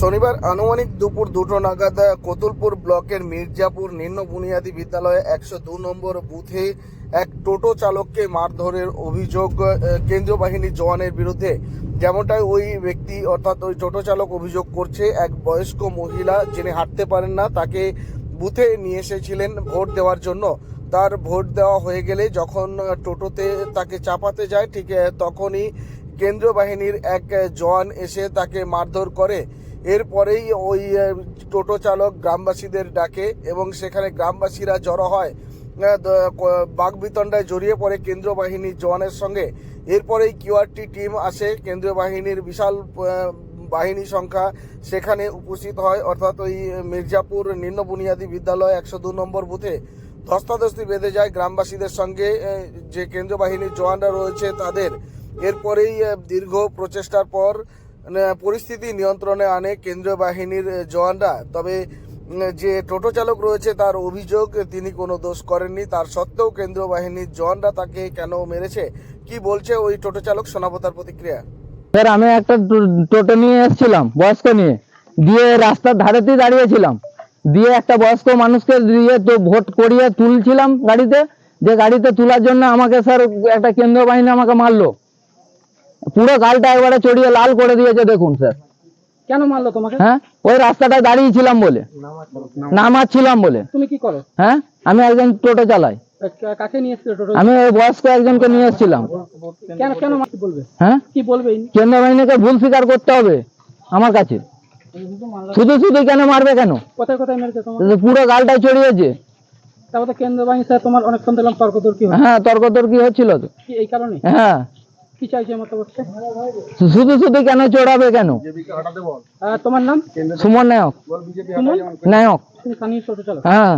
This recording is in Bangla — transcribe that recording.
শনিবার আনুমানিক দুপুর দুটো নাগাদ কতুলপুর ব্লকের মির্জাপুর নিম্ন বুনিয়াদী বিদ্যালয়ে একশো দু নম্বর বুথে এক টোটো চালককে মারধরের অভিযোগ কেন্দ্রীয় বাহিনীর জওয়ানের বিরুদ্ধে। যেমনটাই ওই ব্যক্তি অর্থাৎ ওই টোটো চালক অভিযোগ করছে, এক বয়স্ক মহিলা যিনি হাঁটতে পারেন না, তাকে বুথে নিয়ে এসেছিলেন ভোট দেওয়ার জন্য। তার ভোট দেওয়া হয়ে গেলে যখন টোটোতে তাকে চাপাতে যায়, ঠিক তখনই কেন্দ্রীয় বাহিনীর এক জওয়ান এসে তাকে মারধর করে। এরপরেই ওই টোটো চালক গ্রামবাসীদের ডাকে এবং সেখানে গ্রামবাসীরা জড়ো হয় বাগবিতণ্ডায় জড়িয়ে পড়ে কেন্দ্রীয় বাহিনীর জওয়ানের সঙ্গে। এরপরেই কিউআরটি টিম আসে, কেন্দ্রীয় বাহিনীর বিশাল বাহিনী সংখ্যা সেখানে উপস্থিত হয়। অর্থাৎ ওই মির্জাপুর নিম্ন বুনিয়াদী বিদ্যালয় একশো দু নম্বর বুথে ধস্তাধস্তি বেঁধে যায় গ্রামবাসীদের সঙ্গে যে কেন্দ্রীয় বাহিনীর জওয়ানরা রয়েছে তাদের। এরপরেই দীর্ঘ প্রচেষ্টার পর পরিস্থিতি নিয়ন্ত্রণে আনে কেন্দ্রীয় বাহিনীর জওয়ানরা। তবে যে টোটো চালক রয়েছে, তার অভিযোগ তিনি কোনো দোষ করেননি। তার সত্ত্বেও কেন্দ্রীয় বাহিনীর জওয়ানরা তাকে কেন মেরেছে? কি বলছে ওই টোটো চালক? শোনাবতার প্রতিক্রিয়া। স্যার, আমি একটা টোটো নিয়ে এসেছিলাম, বয়স্ক নিয়ে। দিয়ে রাস্তার ধারেতেই দাঁড়িয়েছিলাম। দিয়ে একটা বয়স্ক মানুষকে দিয়ে তো ভোট করিয়ে তুলছিলাম গাড়িতে। যে গাড়িতে তোলার জন্য আমাকে, স্যার, একটা কেন্দ্রীয় বাহিনী আমাকে মারলো। পুরো গালটা একবারে চড়িয়ে লাল করে দিয়েছে দেখুন স্যার কেন মারলো তোমাকে? হ্যাঁ? ওই রাস্তাটায় দাঁড়িয়েছিলাম বলে। নামাচ্ছিলাম বলে। তুমি কি করো? হ্যাঁ? আমি একজন টোটো চালাই। কা- কাকে নিয়ে এসেছিলে টোটো? আমি ওই বয়স্ক একজনকে নিয়ে এসেছিলাম। কেন কেন বলবে? হ্যাঁ? কি বলবে? কেন্দ্র বাহিনীকে ভুল স্বীকার করতে হবে আমার কাছে। শুধু শুধু কেন মারবে কেন? কোথায় কোথায় মেরেছে তোমার পুরো গালটাই চড়িয়েছে। তারপর কেন্দ্র বাহিনী স্যার তোমার অনেকক্ষণ দিলাম তর্ক তর্কি হ্যাঁ। তর্ক তর্কি হচ্ছিল তো। এই কারণে? হ্যাঁ। কি চাইছে মতো শুধু শুধু কেন চড়াবে কেন? তোমার নাম? সুমন নায়ক। নায়ক। স্থানীয় টোটো চালক হ্যাঁ।